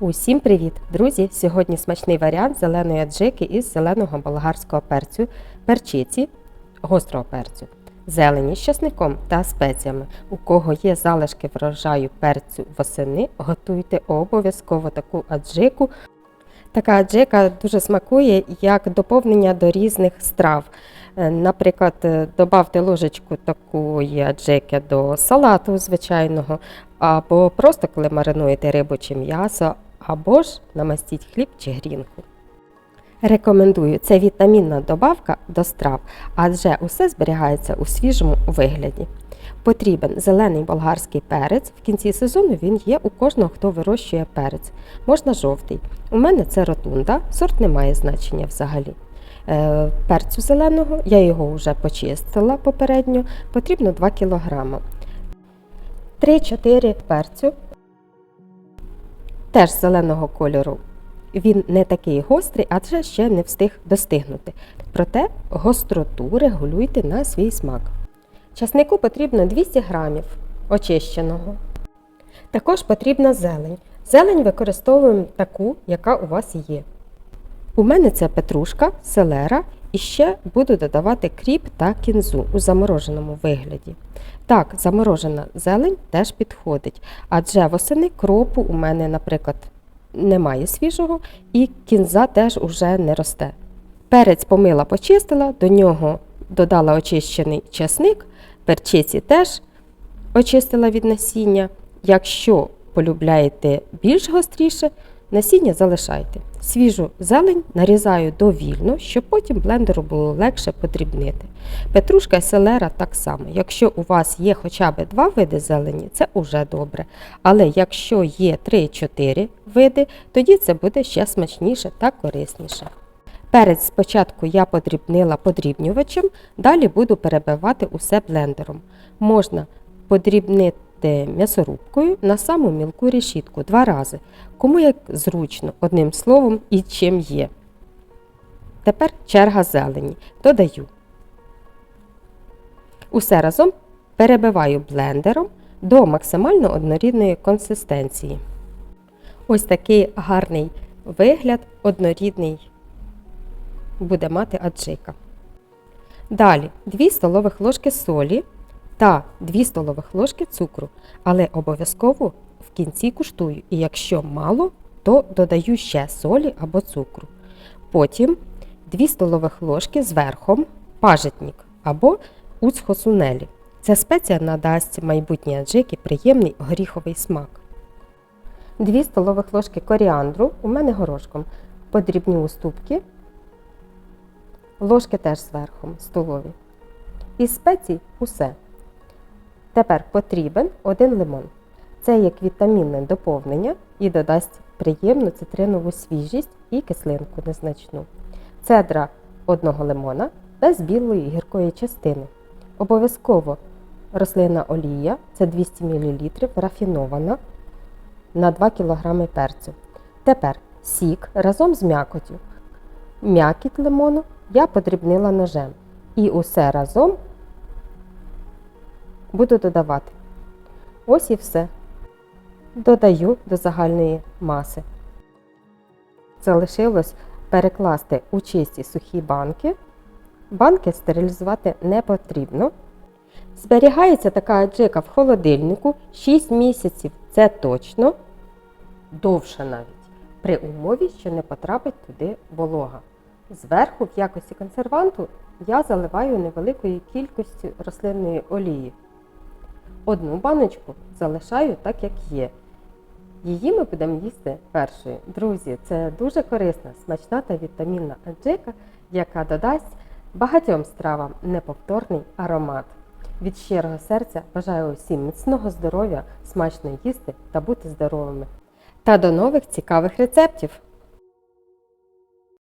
Усім привіт, друзі! Сьогодні смачний варіант зеленої аджики із зеленого болгарського перцю, перчиці, гострого перцю, зелені з часником та спеціями. У кого є залишки врожаю перцю восени, готуйте обов'язково таку аджику. Така аджика дуже смакує як доповнення до різних страв. Е, Наприклад, е, добавте ложечку такої аджики до салату звичайного, або просто коли маринуєте рибу чи м'ясо, або ж намастіть хліб чи грінку. Рекомендую, це вітамінна добавка до страв, адже усе зберігається у свіжому вигляді. Потрібен зелений болгарський перець. В кінці сезону він є у кожного, хто вирощує перець. Можна жовтий. У мене це ротунда, сорт не має значення взагалі. Е, Перцю зеленого, я його вже почистила попередньо, потрібно 2 кг. 3-4 перцю, теж зеленого кольору. Він не такий гострий, адже ще не встиг достигнути. Проте гостроту регулюйте на свій смак. Часнику потрібно 200 грамів очищеного. Також потрібна зелень. Зелень використовуємо таку, яка у вас є. У мене це петрушка, селера і ще буду додавати кріп та кінзу у замороженому вигляді. Так, заморожена зелень теж підходить, адже восени кропу у мене, наприклад, немає свіжого і кінза теж уже не росте. Перець помила, почистила, до нього додала очищений часник, перчиці теж очистила від насіння. Якщо полюбляєте більш гостріше, насіння залишайте. Свіжу зелень нарізаю довільно, щоб потім блендеру було легше подрібнити. Петрушка і селера так само. Якщо у вас є хоча б два види зелені, це уже добре. Але якщо є 3-4 види, тоді це буде ще смачніше та корисніше. Перець спочатку я подрібнила подрібнювачем, далі буду перебивати усе блендером. Можна подрібнити м'ясорубкою на саму мілку решітку два рази, кому як зручно, одним словом і чим є. Тепер черга зелені. Додаю. Усе разом перебиваю блендером до максимально однорідної консистенції. Ось такий гарний вигляд, однорідний буде мати аджика. Далі 2 столових ложки солі та 2 столових ложки цукру, але обов'язково в кінці куштую. І якщо мало, то додаю ще солі або цукру. Потім 2 столових ложки з верхом пажитник або уцхосунелі. Ця спеція надасть майбутній аджики приємний горіховий смак. 2 столових ложки коріандру, у мене горошком, подрібню уступки, ложки теж зверху столові. Із спецій усе. Тепер потрібен один лимон. Це як вітамінне доповнення і додасть приємну цитринову свіжість і кислинку незначну. Цедра одного лимона без білої гіркої частини. Обов'язково рослинна олія це 200 мл рафінована на 2 кг перцю. Тепер сік разом з м'якотю. М'якіть лимону я подрібнила ножем. І усе разом буду додавати. Ось і все. Додаю до загальної маси. Залишилось перекласти у чисті сухі банки. Банки стерилізувати не потрібно. Зберігається така аджика в холодильнику 6 місяців, це точно, довше навіть, при умові, що не потрапить туди волога. Зверху, в якості консерванту, я заливаю невеликою кількістю рослинної олії. Одну баночку залишаю так, як є. Її ми будемо їсти першою. Друзі, це дуже корисна, смачна та вітамінна аджика, яка додасть багатьом стравам неповторний аромат. Від щирого серця бажаю усім міцного здоров'я, смачно їсти та бути здоровими. Та до нових цікавих рецептів!